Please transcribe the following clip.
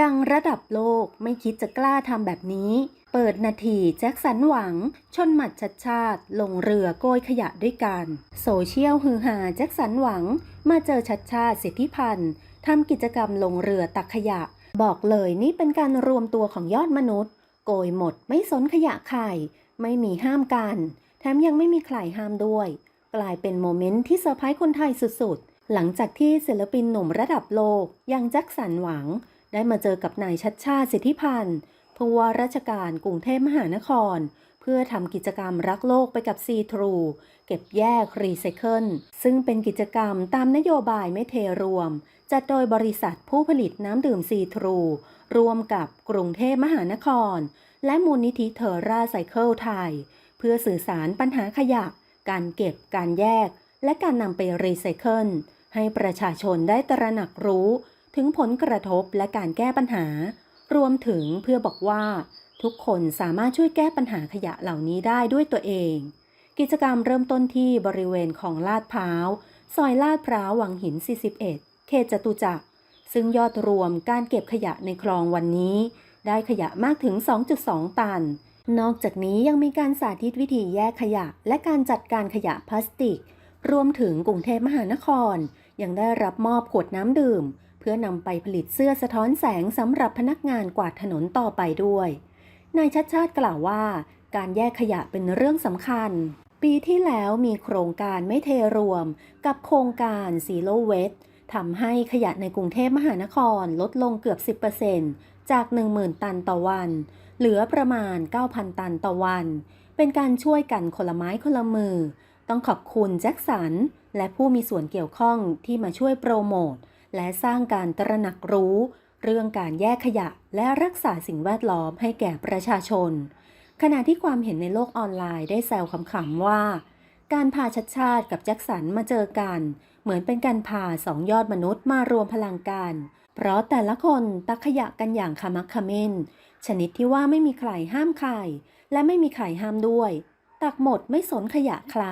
ดังระดับโลกไม่คิดจะกล้าทำแบบนี้ เปิดนาทีแจ็คสันหวัง ชนหมัดชัดชาติ ลงเรือโกยขยะด้วยกัน โซเชียลฮือฮาแจ็คสันหวัง มาเจอชัดชาติสิทธิพันธ์ทำกิจกรรมลงเรือตักขยะ บอกเลยนี่เป็นการรวมตัวของยอดมนุษย์ โกยหมดไม่สนขยะใครไม่มีห้ามกัน แถมยังไม่มีใครห้ามด้วย กลายเป็นโมเมนต์ที่เซอร์ไพรส์คนไทยสุดๆ หลังจากที่ศิลปินหนุ่มระดับโลกอย่างแจ็คสันหวัง ได้มาเจอกับนายชัดชาติสิทธิพันธ์ผู้ว่าราชการกรุงเทพมหานคร เพื่อทำกิจกรรมรักโลกไปกับซีทรูเก็บแยกรีไซเคิลซึ่งเป็นกิจกรรมตามนโยบายไม่เทรวม จัดโดยบริษัทผู้ผลิตน้ำดื่มซีทรูร่วมกับกรุงเทพมหานคร และมูลนิธิเทอร่าไซเคิลไทย เพื่อสื่อสารปัญหาขยะ การเก็บการแยก และการนำไปรีไซเคิลให้ประชาชนได้ตระหนักรู้ ถึงผลกระทบและการแก้ปัญหา รวมถึงเพื่อบอกว่า ทุกคนสามารถช่วยแก้ปัญหาขยะเหล่านี้ได้ด้วยตัวเอง กิจกรรมเริ่มต้นที่บริเวณของลาดพร้าว ซอยลาดพร้าววังหิน 41 เขตจตุจักร ซึ่งยอดรวมการเก็บขยะในคลองวันนี้ ได้ขยะมากถึง 2.2 ตัน นอกจากนี้ยังมีการสาธิตวิธีแยกขยะ และการจัดการขยะพลาสติก รวมถึงกรุงเทพมหานคร ยังได้รับมอบขวดน้ำดื่ม เพื่อนำไปผลิตเสื้อสะท้อนแสงสำหรับพนักงานกวาดถนนต่อไปด้วยนายชัดชาติกล่าวว่า การแยกขยะเป็นเรื่องสำคัญ ปีที่แล้วมีโครงการไม่เทรวม กับโครงการ Zero Waste ทำให้ขยะในกรุงเทพมหานครลดลงเกือบ 10%จาก 10,000 ตันต่อวัน เหลือประมาณ 9,000 ตันต่อวัน เป็นการช่วยกันคนละไม้คนละมือ ต้องขอบคุณแจ็คสัน และผู้มีส่วนเกี่ยวข้องที่มาช่วยโปรโมท และสร้างการตระหนักรู้ เรื่องการแยกขยะและรักษาสิ่งแวดล้อมให้แก่ประชาชน ขณะที่ความเห็นในโลกออนไลน์ได้แซวขำๆว่า การพาชัดชาติกับแจ็คสันมาเจอกัน เหมือนเป็นการพาสองยอดมนุษย์มารวมพลังกันเพราะแต่ละคนตักขยะกันอย่างขมักเขม้น ชนิดที่ว่าไม่มีใครห้ามใคร และไม่มีใครห้ามด้วย ตักหมดไม่สนขยะใคร